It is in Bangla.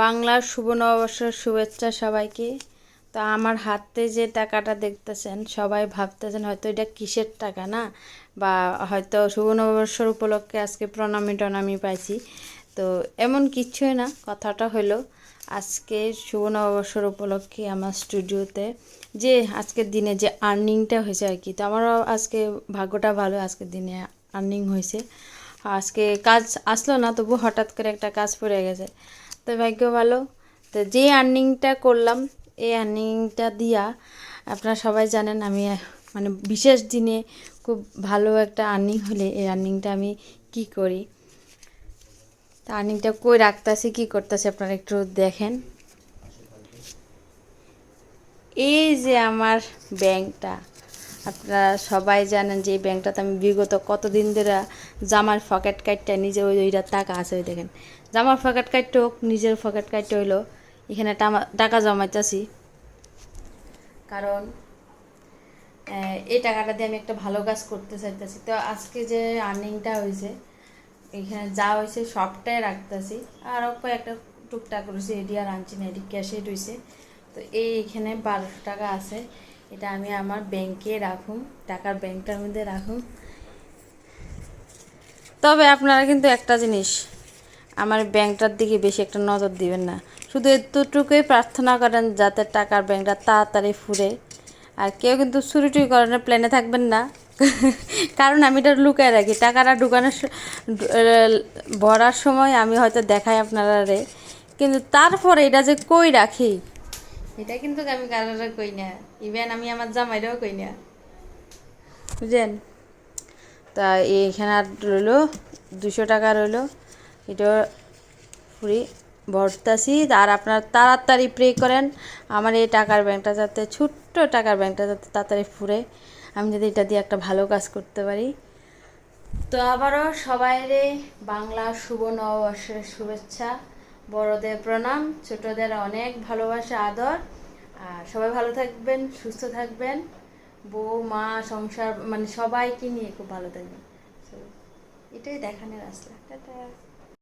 বাংলার শুভ নববর্ষের শুভেচ্ছা সবাইকে। তো আমার হাতে যে টাকাটা দেখতেছেন, সবাই ভাবতেছেন হয়তো এটা কিসের টাকা না? বা হয়তো শুভ নববর্ষর উপলক্ষে আজকে প্রণামী টনামি পাইছি। তো এমন কিচ্ছুই না, কথাটা হলো আজকে শুভ নববর্ষর উপলক্ষে আমার স্টুডিওতে যে আজকের দিনে যে আর্নিংটা হয়েছে আর কি, তো আমারও আজকে ভাগ্যটা ভালো আজকের দিনে আর্নিং হয়েছে। আজকে কাজ আসলো না তবু হঠাৎ করে একটা কাজ পড়ে গেছে। তো ভাগ্য ভালো। তো যে আর্নিংটা করলাম, এই আর্নিংটা দিয়া আপনারা সবাই জানেন আমি মানে বিশেষ দিনে খুব ভালো একটা আর্নিং হলে এই আর্নিংটা আমি কি করি। তা আর্নিংটা কই রাখতেছি, কি করতেছি আপনারা একটু দেখেন। এই যে আমার ব্যাংকটা আপনারা সবাই জানেন যে এই ব্যাংকটাতে আমি বিগত কতদিন ধরে জামার ফকেট কাটটা নিজে ওই ওইটা টাকা আছে, ওই দেখেন। জামার ফকেট কাটতে হোক, নিজের ফকেট কাটতে হইল, এখানে টাকা জমাইতেছি। কারণ এই টাকাটা দিয়ে আমি একটা ভালো কাজ করতে চাইতেছি। তো আজকে যে আর্নিংটা হয়েছে এখানে যা হয়েছে সবটাই রাখতেছি। আরও কয়েকটা টুকটাক রয়েছে এডি আর আনছি না এডি ক্যাশে রয়েছে তো এই এখানে বারোশো টাকা আছে। এটা আমি আমার ব্যাংকে রাখুন, টাকার ব্যাংকটার মধ্যে রাখুন। তবে আপনারা কিন্তু একটা জিনিস, আমার ব্যাংকটার দিকে বেশি একটা নজর দিবেন না। শুধু এতটুকুই প্রার্থনা করেন যাতে টাকার ব্যাংকটা তাড়াতাড়ি ফুরে। আর কেউ কিন্তু চুরিটুরি করানোর প্ল্যানে থাকবেন না। কারণ আমি এটা লুকায় রাখি। টাকাটা ঢুকানোর ভরার সময় আমি হয়তো দেখাই আপনারা রে কিন্তু তারপরে এটা যে কই রাখি? এটা কিন্তু আমি কারোর কই না। ইভেন আমি আমার জামাইরাও কই না। বুঝলেন তা এইখানে আর রইল দুশো টাকা রইল। এটা ফ্রি ভরতাছি। আর আপনারা তাড়াতাড়ি প্রে করেন, আমার এই টাকার ব্যাংকটা যাতে, ছোট্ট টাকার ব্যাংকটা যাতে তাড়াতাড়ি ফুরে। আমি যদি এটা দিয়ে একটা ভালো কাজ করতে পারি। তো আবারও সবাইরে বাংলা শুভ নববর্ষের শুভেচ্ছা। বড়দের প্রণাম, ছোটদের অনেক ভালোবাসা, আদর। আর সবাই ভালো থাকবেন, সুস্থ থাকবেন। বউ, মা, সংসার মানে সবাইকে নিয়ে খুব ভালো থাকবেন। এটাই দেখানোর আসলে টাটা।